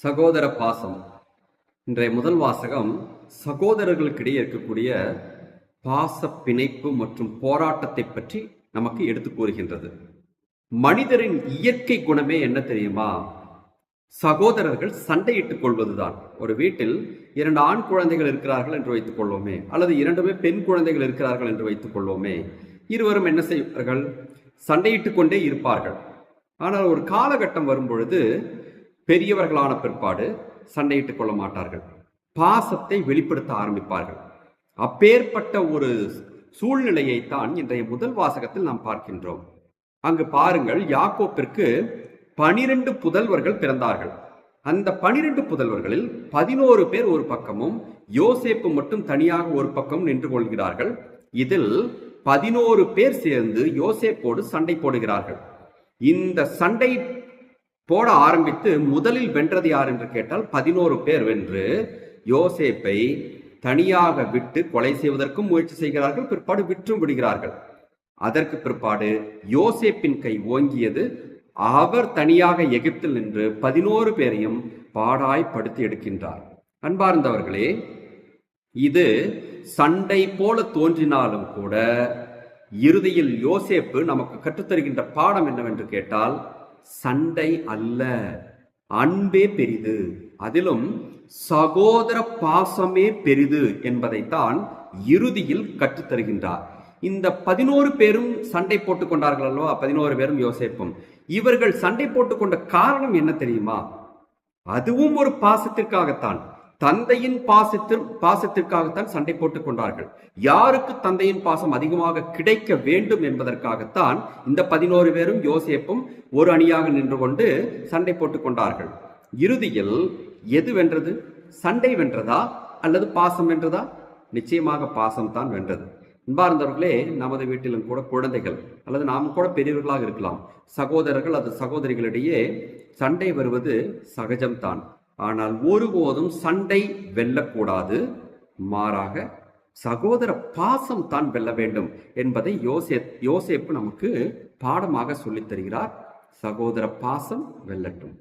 சகோதர பாசம். இன்றைய முதல் வாசகம் சகோதரர்களுக்கிடையே இருக்கக்கூடிய பாச பிணைப்பு மற்றும் போராட்டத்தை பற்றி நமக்கு எடுத்து கூறுகின்றது. மனிதரின் இயற்கை குணமே என்ன தெரியுமா? சகோதரர்கள் சண்டையிட்டுக் கொள்வதுதான். ஒரு வீட்டில் இரண்டு ஆண் குழந்தைகள் இருக்கிறார்கள் என்று வைத்துக் கொள்வோமே அல்லது இரண்டுமே பெண் குழந்தைகள் இருக்கிறார்கள் என்று வைத்துக் கொள்வோமே இருவரும் என்ன செய்வார்கள்? சண்டையிட்டுக் கொண்டே இருப்பார்கள். ஆனால் ஒரு காலகட்டம் வரும் பொழுது பெரியவர்களான பிற்பாடு சண்டையிட்டுக் கொள்ள மாட்டார்கள். பாசத்தை வெளிப்படுத்த ஆரம்பிப்பார்கள். அப்பேற்பட்ட ஒரு சூழ்நிலையை தான் இன்றைய முதல் வாசகத்தில் நாம் பார்க்கின்றோம். அங்கு பாருங்கள் யாக்கோப்பிற்கு பனிரெண்டு புதல்வர்கள் பிறந்தார்கள். அந்த பனிரெண்டு புதல்வர்களில் பதினோரு பேர் ஒரு பக்கமும் யோசேப்பு மட்டும் தனியாக ஒரு பக்கம் நின்று கொள்கிறார்கள். இதில் பதினோரு பேர் சேர்ந்து யோசேப்போடு சண்டை போடுகிறார்கள். இந்த சண்டை போட ஆரம்பித்து முதலில் வென்றது யார் என்று கேட்டால் பதினோரு பேர் வென்று யோசேப்பை தனியாக விட்டு கொலை செய்வதற்கும் முயற்சி செய்கிறார்கள் பிற்பாடு விற்றும் விடுகிறார்கள். அதற்கு பிற்பாடு யோசேப்பின் கை ஓங்கியது. அவர் தனியாக எகிப்தில் நின்று பதினோரு பேரையும் பாடாய்ப்படுத்தி எடுக்கின்றார். அன்பார்ந்தவர்களே இது சண்டை போல தோன்றினாலும் கூட இறுதியில் யோசேப்பு நமக்கு கற்றுத்தருகின்ற பாடம் என்னவென்று கேட்டால் சண்டை அல்ல. அன்பே பெரிது. அதிலும் சகோதர பாசமே பெரிது என்பதைத்தான் இறுதியில் கற்றுத்தருகின்றார் இந்த பதினோரு பேரும் சண்டை போட்டுக் கொண்டார்கள் அல்லவா? பதினோரு பேரும் யோசிப்போம். இவர்கள் சண்டை போட்டுக்கொண்ட காரணம் என்ன தெரியுமா? அதுவும் ஒரு பாசத்திற்காகத்தான். தந்தையின் பாசத்திற் பாசத்திற்காகத்தான் சண்டை போட்டுக் கொண்டார்கள். யாருக்கு தந்தையின் பாசம் அதிகமாக கிடைக்க வேண்டும் என்பதற்காகத்தான் இந்த பதினோரு பேரும் யோசேப்பும் ஒரு அணியாக நின்று கொண்டு சண்டை போட்டுக் கொண்டார்கள். இறுதியில் எது வென்றது? சண்டை வென்றதா? அல்லது பாசம் வென்றதா? நிச்சயமாக பாசம் தான் வென்றது. அன்பார்ந்தவர்களே நமது வீட்டிலும் கூட குழந்தைகள் அல்லது நாம் கூட பெரியவர்களாக இருக்கலாம் சகோதரர்கள் அது சகோதரிகளிடையே சண்டை வருவது சகஜம்தான். ஆனால் ஒருபோதும் சண்டை வெல்லக்கூடாது. மாறாக சகோதர பாசம் தான் வெல்ல வேண்டும் என்பதை யோசே யோசேப்பு நமக்கு பாடமாக சொல்லித் தருகிறார். சகோதர பாசம் வெல்லட்டும்.